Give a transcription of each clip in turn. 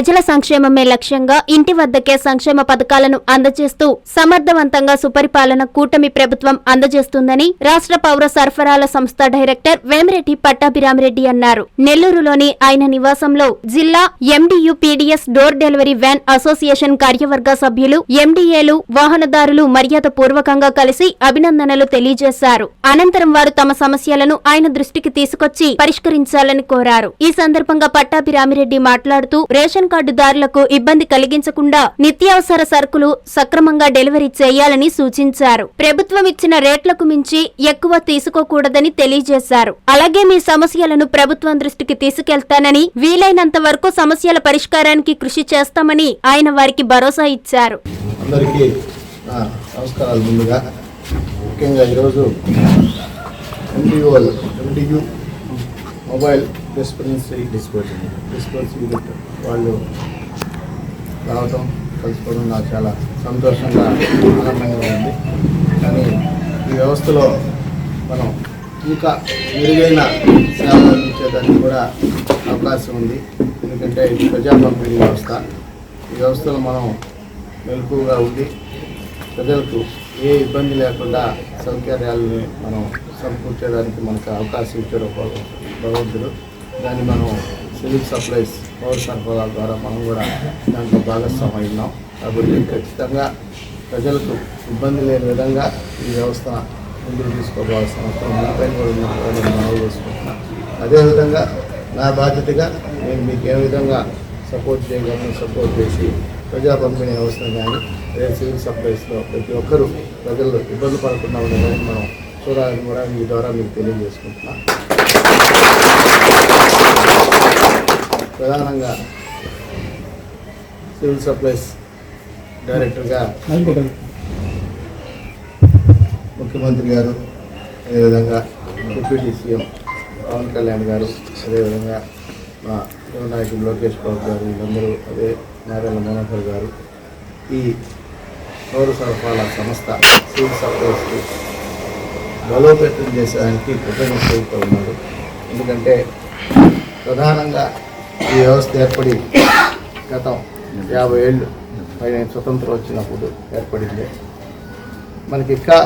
ప్రజల సంక్షేమమే లక్ష్యంగా ఇంటి వద్దకే సంక్షేమ పథకాలను అందజేస్తూ సమర్థవంతంగా సుపరిపాలన కూటమి ప్రభుత్వం అందజేస్తుందని రాష్ట్ర పౌర సరఫరాల సంస్థ డైరెక్టర్ వేమిరెడ్డి పట్టాభిరామిరెడ్డి అన్నారు. నెల్లూరులోని ఆయన నివాసంలో జిల్లా MDU PDS door delivery van association కార్యవర్గ సభ్యులు ఎండీఏలు వాహనదారులు మర్యాద పూర్వకంగా కలిసి అభినందనలు తెలియజేశారు. అనంతరం వారు తమ సమస్యలను ఆయన దృష్టికి తీసుకొచ్చి పరిష్కరించాలని కోరారు. ఈ సందర్భంగా పట్టాభిరామిరెడ్డి మాట్లాడుతూ రేషన్ కార్డుదారులకు ఇబ్బంది కలిగించకుండా నిత్యావసర సరుకులు సక్రమంగా డెలివరీ చేయాలని సూచించారు. ప్రభుత్వం ఇచ్చిన రేట్లకు మించి ఎక్కువ తీసుకోకూడదని తెలియజేశారు. అలాగే మీ సమస్యలను ప్రభుత్వం దృష్టికి తీసుకెళ్తానని వీలైనంత వరకు సమస్యల పరిష్కారానికి కృషి చేస్తామని ఆయన వారికి భరోసా ఇచ్చారు. అందరికీ నమస్కారాలు ముందుగా. ముఖ్యంగా ఈరోజు MDO MDU mobile dispensary disposal disposal వాళ్ళు రావటం కలుసుకోవడం నాకు చాలా సంతోషంగా ఆనందంగా ఉంది. కానీ ఈ వ్యవస్థలో మనం ఇంకా మెరుగైన సేవలు అందించేదానికి కూడా అవకాశం ఉంది. ఎందుకంటే ఇది ప్రజా పంపిణీ వ్యవస్థ. ఈ వ్యవస్థలో మనం మెలకువగా ఉండి ప్రజలకు ఏ ఇబ్బంది లేకుండా సౌకర్యాలని మనం సమకూర్చేదానికి మనకు అవకాశం ఇచ్చారు భగవంతుడు. దాన్ని మనం సివిల్ సప్లైస్ పౌర సరఫరాల ద్వారా మనం కూడా దాంట్లో భాగస్వామ్యం ఉన్నాం కాబట్టి ఖచ్చితంగా ప్రజలకు ఇబ్బంది లేని విధంగా ఈ వ్యవస్థ ముందుకు తీసుకోవాల్సిన అవసరం మీపైన కూడా ఉన్నదని మనవి చేసుకుంటున్నాను అదేవిధంగా నా బాధ్యతగా నేను మీకు ఏ విధంగా సపోర్ట్ చేయగలను సపోర్ట్ చేసి ప్రజా పంపిణీ వ్యవస్థను కానీ అదే సివిల్ సప్లైస్లో ప్రతి ఒక్కరూ ప్రజలు ఇబ్బంది పడకుండా ఉండేదని మనం చూడాలని కూడా మీ ద్వారా మీకు తెలియజేసుకుంటున్నాం. ప్రధానంగా సివిల్ సప్లైస్ డైరెక్టర్గా ముఖ్యమంత్రి గారు అదేవిధంగా డిప్యూటీ సీఎం పవన్ కళ్యాణ్ గారు అదేవిధంగా మా యువ నాయకుడు లోకేష్ బాబు గారు వీళ్ళందరూ అదే నారాయణ మనోహర్ గారు ఈ పౌర సరఫరాల సంస్థ సివిల్ సప్లైస్కి బలోపేతం చేసేదానికి కృతజ్ఞతలతో ఉన్నారు. ఎందుకంటే ప్రధానంగా ఈ వ్యవస్థ ఏర్పడి గతం యాభై ఏళ్ళు పైన స్వతంత్రం వచ్చినప్పుడు ఏర్పడింది. మనకి ఇంకా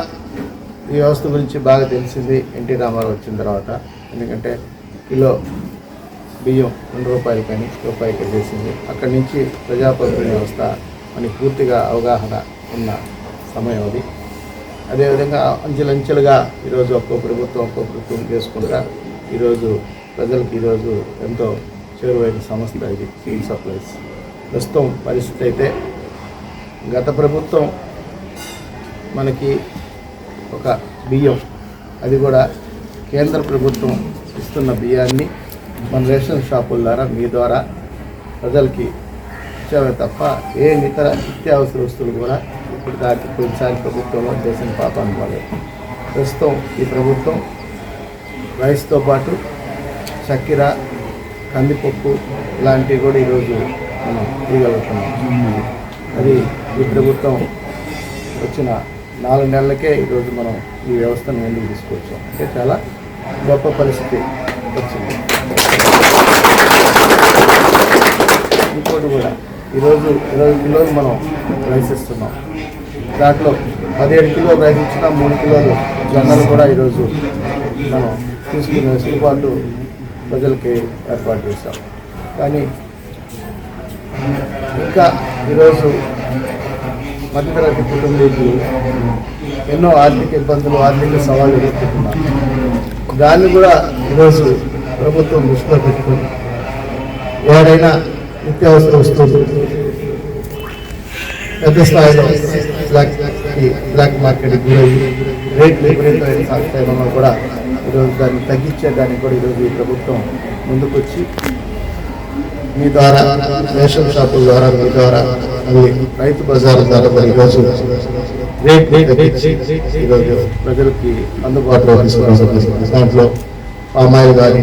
ఈ వ్యవస్థ గురించి బాగా తెలిసింది ఎన్టీ రామారావు వచ్చిన తర్వాత. ఎందుకంటే కిలో బియ్యం రెండు రూపాయలకని రూపాయికి చేసింది. అక్కడి నుంచి ప్రజా వ్యవస్థ మనకి పూర్తిగా అవగాహన ఉన్న సమయం అది. అదేవిధంగా అంచెలంచెలుగా ఈరోజు ఒక్కో ప్రభుత్వం ఒక్కో ప్రభుత్వం చేసుకుంటా ఈరోజు ప్రజలకు ఈరోజు ఎంతో చేరువైన సంస్థ ఇది సివిల్ సప్లైస్ ప్రస్తుతం పరిస్థితి అయితే గత ప్రభుత్వం మనకి ఒక బియ్యం అది కూడా కేంద్ర ప్రభుత్వం ఇస్తున్న బియ్యాన్ని మన రేషన్ షాపుల ద్వారా మీ ద్వారా ప్రజలకి ఇచ్చామే తప్ప ఏ ఇతర నిత్యావసర వస్తువులు కూడా ఇప్పుడు దాటి కొన్నిసారి ప్రభుత్వంలో చేసిన పాపాన్ని పడలేదు ప్రస్తుతం ఈ ప్రభుత్వం రైస్తో పాటు చక్కెర కందిపప్పు ఇలాంటివి కూడా ఈరోజు మనం ఇవ్వగలుగుతున్నాం అది ఈ ప్రభుత్వం వచ్చిన నాలుగు నెలలకే ఈరోజు మనం ఈ వ్యవస్థను ముందుకు తీసుకొచ్చాం. అంటే చాలా గొప్ప పరిస్థితి వచ్చింది. ఇంకోటి కూడా ఈరోజు ఇరవై కిలోలు మనం రైస్ ఇస్తున్నాం. దాంట్లో పదిహేడు కిలోలు రైస్ మూడు కిలోలు జొన్నలు కూడా ఈరోజు మనం తీసుకునే వెసులుబాటు ప్రజలకి ఏర్పాటు చేశాం. కానీ ఇంకా ఈరోజు మధ్యతరగతి కుటుంబీకులు ఎన్నో ఆర్థిక ఇబ్బందులు ఆర్థిక సవాళ్ళు ఎదుర్కొంటున్నారు. దాన్ని కూడా ఈరోజు ప్రభుత్వం దృష్టిలో పెట్టుకుని ఎవరైనా నిత్యావసర వస్తువులు పెద్ద స్థాయిలో బ్లాక్ బ్లాక్ మార్కెట్ గురయ్యి రేట్లు విపరీతమైన సంస్థలో కూడా ఈరోజు దాన్ని తగ్గించేదానికి కూడా ఈరోజు ఈ ప్రభుత్వం ముందుకొచ్చి మీ ద్వారా రేషన్ షాపుల ద్వారా మీ ద్వారా మళ్ళీ రైతు బజార్ ద్వారా మరి ఈరోజు రేట్ ఈరోజు ప్రజలకి అందుబాటులో తీసుకురావడం దాంట్లో పామాయిల్ కానీ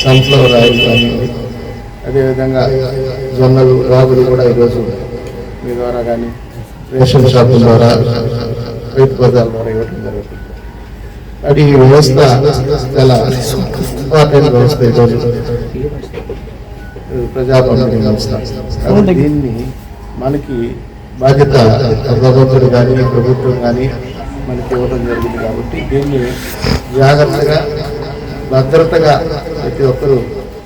సన్ఫ్లవర్ ఆయిల్ కానీ అదేవిధంగా జొన్నలు రాగులు కూడా ఈరోజు మీ ద్వారా కానీ రేషన్ షాపుల ద్వారా రైతు బజార్ ద్వారా అది ఈ వ్యవస్థ చాలా ఇంపార్టెంట్ వ్యవస్థ ఈరోజు దీన్ని మనకి బాధ్యత భగవంతుడు కానీ ప్రభుత్వం కానీ మనకి ఇవ్వడం జరిగింది కాబట్టి దీన్ని జాగ్రత్తగా భద్రతగా ప్రతి ఒక్కరూ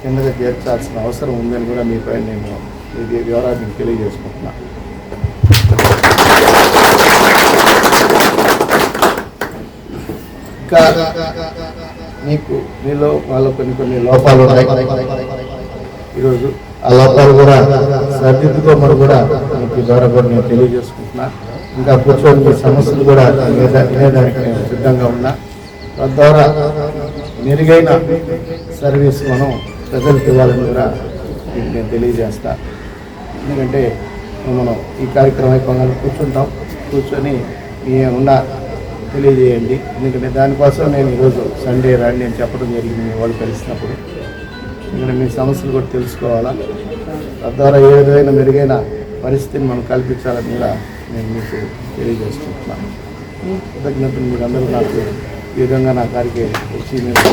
కిందగా చేర్చాల్సిన అవసరం ఉందని కూడా మీపై నేను ఇది వివరాన్ని తెలియజేసుకుంటున్నాను ఇంకా నీకు నీలో వాళ్ళ కొన్ని కొన్ని లోపాలు ఉన్నాయి. ఈరోజు ఆ లోపాలు కూడా సరిదిద్దుకోమని కూడా మీకు ద్వారా కూడా నేను తెలియజేసుకుంటున్నా. ఇంకా కూర్చొని మీ సమస్యలు కూడా వినేదానికి నేను సిద్ధంగా ఉన్నా. తద్వారా మెరుగైన సర్వీస్ మనం ప్రజలకు ఇవ్వాలని కూడా మీకు నేను తెలియజేస్తా. ఎందుకంటే మనం ఈ కార్యక్రమం అయిపోగానే కూర్చుంటాం. కూర్చొని మీ ఉన్న తెలియజేయండి. ఎందుకంటే దానికోసం నేను ఈరోజు సండే రాని నేను చెప్పడం జరిగింది మీ వాళ్ళు కలిసినప్పుడు. ఎందుకంటే మీ సమస్యలు కూడా తెలుసుకోవాలా? తద్వారా ఏ విధమైన మెరుగైన పరిస్థితిని మనం కల్పించాలని కూడా నేను మీకు తెలియజేసుకుంటున్నాను కృతజ్ఞతలు మీరు అందరూ నాకు ఈ విధంగా నా కారికి వచ్చి మీరు